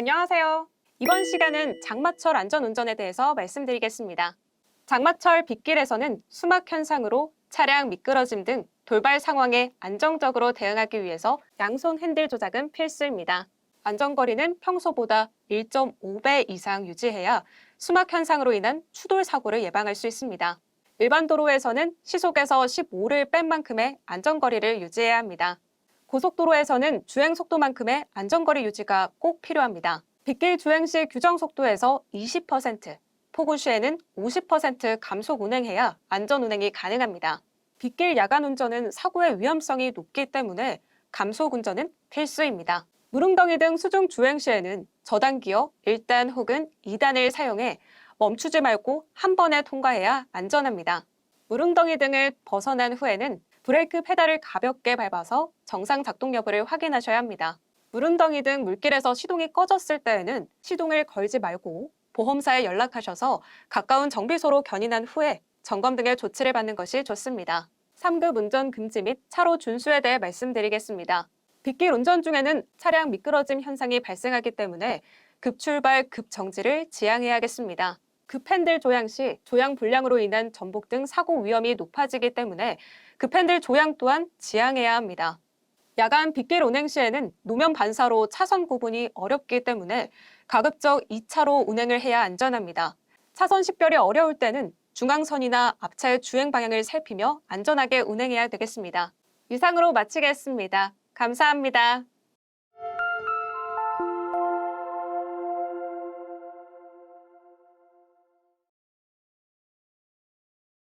안녕하세요. 이번 시간은 장마철 안전운전에 대해서 말씀드리겠습니다. 장마철 빗길에서는 수막 현상으로 차량 미끄러짐 등 돌발 상황에 안정적으로 대응하기 위해서 양손 핸들 조작은 필수입니다. 안전거리는 평소보다 1.5배 이상 유지해야 수막 현상으로 인한 추돌 사고를 예방할 수 있습니다. 일반 도로에서는 시속에서 15를 뺀 만큼의 안전거리를 유지해야 합니다. 고속도로에서는 주행 속도만큼의 안전거리 유지가 꼭 필요합니다. 빗길 주행 시 규정 속도에서 20%, 폭우 시에는 50% 감속 운행해야 안전 운행이 가능합니다. 빗길 야간 운전은 사고의 위험성이 높기 때문에 감속 운전은 필수입니다. 무릉덩이 등 수중 주행 시에는 저단 기어 1단 혹은 2단을 사용해 멈추지 말고 한 번에 통과해야 안전합니다. 무릉덩이 등을 벗어난 후에는 브레이크 페달을 가볍게 밟아서 정상 작동 여부를 확인하셔야 합니다. 무릉덩이 등 물길에서 시동이 꺼졌을 때에는 시동을 걸지 말고 보험사에 연락하셔서 가까운 정비소로 견인한 후에 점검 등의 조치를 받는 것이 좋습니다. 3급 운전 금지 및 차로 준수에 대해 말씀드리겠습니다. 빗길 운전 중에는 차량 미끄러짐 현상이 발생하기 때문에 급출발, 급정지를 지양해야겠습니다. 급핸들 조향 시 조향 불량으로 인한 전복 등 사고 위험이 높아지기 때문에 급핸들 조향 또한 지양해야 합니다. 야간 빗길 운행 시에는 노면 반사로 차선 구분이 어렵기 때문에 가급적 2차로 운행을 해야 안전합니다. 차선 식별이 어려울 때는 중앙선이나 앞차의 주행 방향을 살피며 안전하게 운행해야 되겠습니다. 이상으로 마치겠습니다. 감사합니다.